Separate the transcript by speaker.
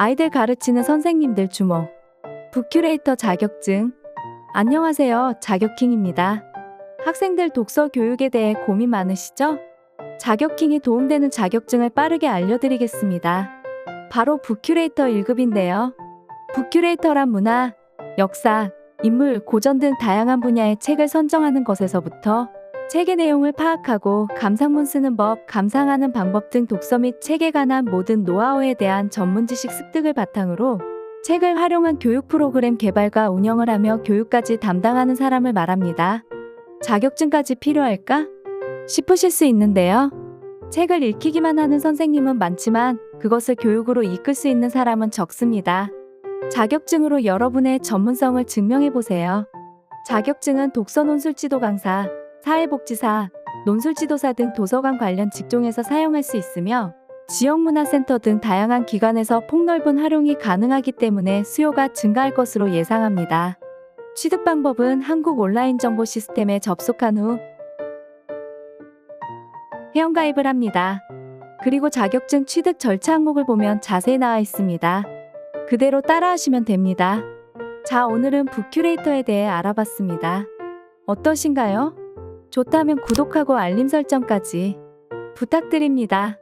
Speaker 1: 아이들 가르치는 선생님들 주목. 북큐레이터 자격증. 안녕하세요. 자격킹입니다. 학생들 독서 교육에 대해 고민 많으시죠? 자격킹이 도움되는 자격증을 빠르게 알려드리겠습니다. 바로 북큐레이터 1급인데요. 북큐레이터란 문화, 역사, 인물, 고전 등 다양한 분야의 책을 선정하는 것에서부터 책의 내용을 파악하고 감상문 쓰는 법, 감상하는 방법 등 독서 및 책에 관한 모든 노하우에 대한 전문 지식 습득을 바탕으로 책을 활용한 교육 프로그램 개발과 운영을 하며 교육까지 담당하는 사람을 말합니다. 자격증까지 필요할까? 싶으실 수 있는데요. 책을 읽히기만 하는 선생님은 많지만 그것을 교육으로 이끌 수 있는 사람은 적습니다. 자격증으로 여러분의 전문성을 증명해 보세요. 자격증은 독서 논술 지도 강사, 사회복지사, 논술지도사 등 도서관 관련 직종에서 사용할 수 있으며 지역문화센터 등 다양한 기관에서 폭넓은 활용이 가능하기 때문에 수요가 증가할 것으로 예상합니다. 취득 방법은 한국 온라인 정보 시스템에 접속한 후 회원가입을 합니다. 그리고 자격증 취득 절차 항목을 보면 자세히 나와 있습니다. 그대로 따라하시면 됩니다. 자, 오늘은 북큐레이터에 대해 알아봤습니다. 어떠신가요? 좋다면 구독하고 알림 설정까지 부탁드립니다.